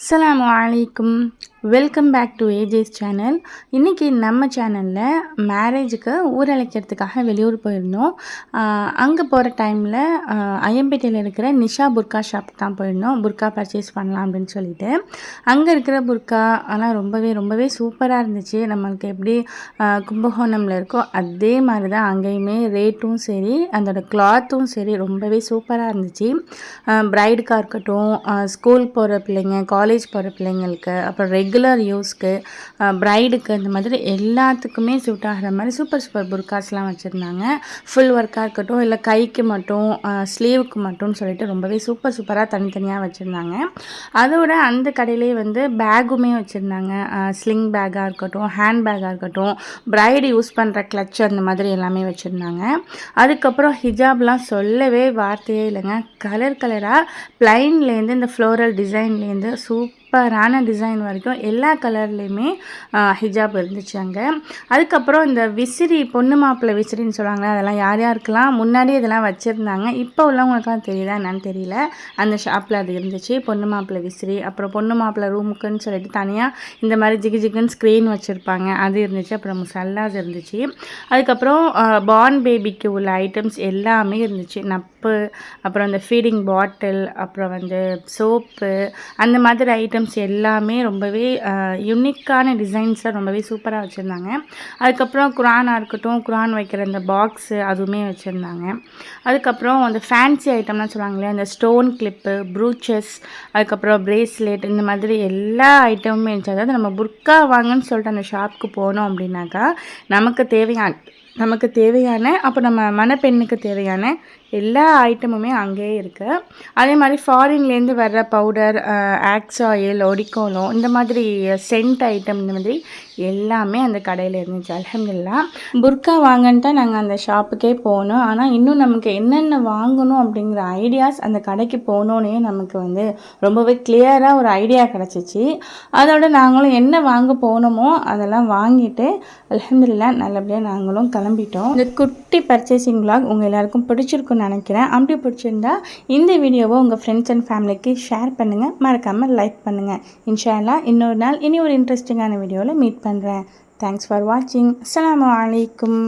السلام عليكم. Welcome back to AJ's channel இன்றைக்கி நம்ம சேனலில் மேரேஜுக்கு ஊரழைக்கிறதுக்காக வெளியூர் போயிருந்தோம். அங்கே போகிற டைமில் ஐயம்பேட்டையில் இருக்கிற நிஷா புர்கா ஷாப் தான் போயிருந்தோம். புர்கா பர்ச்சேஸ் பண்ணலாம் அப்படின்னு சொல்லிட்டு. அங்கே இருக்கிற புர்கா ஆனால் ரொம்பவே ரொம்பவே சூப்பராக இருந்துச்சு. நம்மளுக்கு எப்படி கும்பகோணமில் இருக்கோ அதே மாதிரி தான் அங்கேயுமே ரேட்டும் சரி அதோட கிளாத்தும் சரி ரொம்பவே சூப்பராக இருந்துச்சு. ப்ரைடுக்காக இருக்கட்டும் ஸ்கூல் போகிற பிள்ளைங்க காலேஜ் போகிற பிள்ளைங்களுக்கு அப்புறம் ரெகுலர் ரெகுலர் யூஸ்க்கு ப்ரைடுக்கு இந்த மாதிரி எல்லாத்துக்குமே சூட் ஆகிற மாதிரி சூப்பர் சூப்பர் புர்காஸ்லாம் வச்சுருந்தாங்க. ஃபுல் ஒர்க்காக இருக்கட்டும் இல்லை கைக்கு மட்டும் ஸ்லீவுக்கு மட்டும்னு சொல்லிட்டு ரொம்பவே சூப்பர் சூப்பராக தனித்தனியாக வச்சுருந்தாங்க. அதோட அந்த கடையிலே வந்து பேகுமே வச்சுருந்தாங்க. ஸ்லிங் பேக்காக இருக்கட்டும் ஹேண்ட் பேக்காக இருக்கட்டும் ப்ரைடு யூஸ் பண்ணுற கிளச் அந்த மாதிரி எல்லாமே வச்சுருந்தாங்க. அதுக்கப்புறம் ஹிஜாப்லாம் சொல்லவே வார்த்தையே இல்லைங்க. கலர் கலராக ப்ளைன்லேருந்து இந்த ஃப்ளோரல் டிசைன்லேருந்து சூப்பரான டிசைன் வரைக்கும் எல்லா கலர்லேயுமே ஹிஜாப் இருந்துச்சு அங்கே. அதுக்கப்புறம் இந்த விசிறி பொண்ணு மாப்பிள்ளை விசிறின்னு சொல்லுவாங்களே அதெல்லாம் யார் யாருக்கெல்லாம் முன்னாடி இதெல்லாம் வச்சுருந்தாங்க இப்போ உள்ளவங்களுக்குலாம் தெரியுதா என்னன்னு தெரியல. அந்த ஷாப்பில் அது இருந்துச்சு பொண்ணு மாப்பிள்ளை விசிறி அப்புறம் பொண்ணு மாப்பிள்ளை ரூமுக்குன்னு சொல்லிட்டு தனியாக இந்த மாதிரி ஜிகு ஜிகுன்னு ஸ்க்ரீன் வச்சுருப்பாங்க அது இருந்துச்சு அப்புறம் முசல்லாஸ் இருந்துச்சு. அதுக்கப்புறம் பார்ன் பேபிக்கு உள்ள ஐட்டம்ஸ் எல்லாமே இருந்துச்சு. நப்பு அப்புறம் இந்த ஃபீடிங் பாட்டில் அப்புறம் வந்து சோப்பு அந்த மாதிரி ஐட்டம் ஐட்டம்ஸ் எல்லாமே ரொம்பவே யுனிக்கான டிசைன்ஸில் ரொம்பவே சூப்பராக வச்சுருந்தாங்க. அதுக்கப்புறம் குரானாக இருக்கட்டும் குரான் வைக்கிற அந்த பாக்ஸு அதுவுமே வச்சுருந்தாங்க. அதுக்கப்புறம் அந்த ஃபேன்சி ஐட்டம்லாம் சொல்லுவாங்களே அந்த ஸ்டோன் கிளிப்பு ப்ரூச்சஸ் அதுக்கப்புறம் ப்ரேஸ்லெட் இந்த மாதிரி எல்லா ஐட்டமுமே இருந்துச்சு. அதாவது நம்ம புர்க்கா வாங்கன்னு சொல்லிட்டு அந்த ஷாப்புக்கு போனோம் அப்படின்னாக்கா நமக்கு தேவையான நமக்கு தேவையான அப்போ நம்ம மணப்பெண்ணுக்கு தேவையான எல்லா ஐட்டமுமே அங்கேயே இருக்குது அதே மாதிரி ஃபாரின்லேருந்து வர்ற பவுடர் ஆக்ஸ் ஆயில் ஒடிக்கோலம் இந்த மாதிரி சென்ட் ஐட்டம் இந்த மாதிரி எல்லாமே அந்த கடையில் இருந்துச்சு. அலமதுல்லா புர்கா வாங்கன்னு தான் நாங்கள் அந்த ஷாப்புக்கே போனோம். ஆனால் இன்னும் நமக்கு என்னென்ன வாங்கணும் அப்படிங்கிற ஐடியாஸ் அந்த கடைக்கு போனோன்னே நமக்கு வந்து ரொம்பவே கிளியராக ஒரு ஐடியா கிடச்சிச்சு. அதோட நாங்களும் என்ன வாங்க போனோமோ அதெல்லாம் வாங்கிட்டு அலமதுல்லா நல்லபடியாக நாங்களும் கிளம்பிட்டோம். இந்த குட்டி பர்ச்சேசிங் vlog உங்கள் எல்லாருக்கும் பிடிச்சிருக்கும்னு நினைக்கிறேன். அப்படி பிடிச்சிருந்தா இந்த வீடியோவை உங்கள் ஃப்ரெண்ட்ஸ் அண்ட் ஃபேமிலிக்கு ஷேர் பண்ணுங்கள் மறக்காமல் லைக் பண்ணுங்கள் இன்ஷால்லா இன்னொரு நாள் இனி ஒரு இன்ட்ரெஸ்டிங்கான வீடியோவில் மீட் பண்ணுறேன் தேங்க்ஸ் ஃபார் வாட்சிங் அஸ்லாம் அலைக்கும்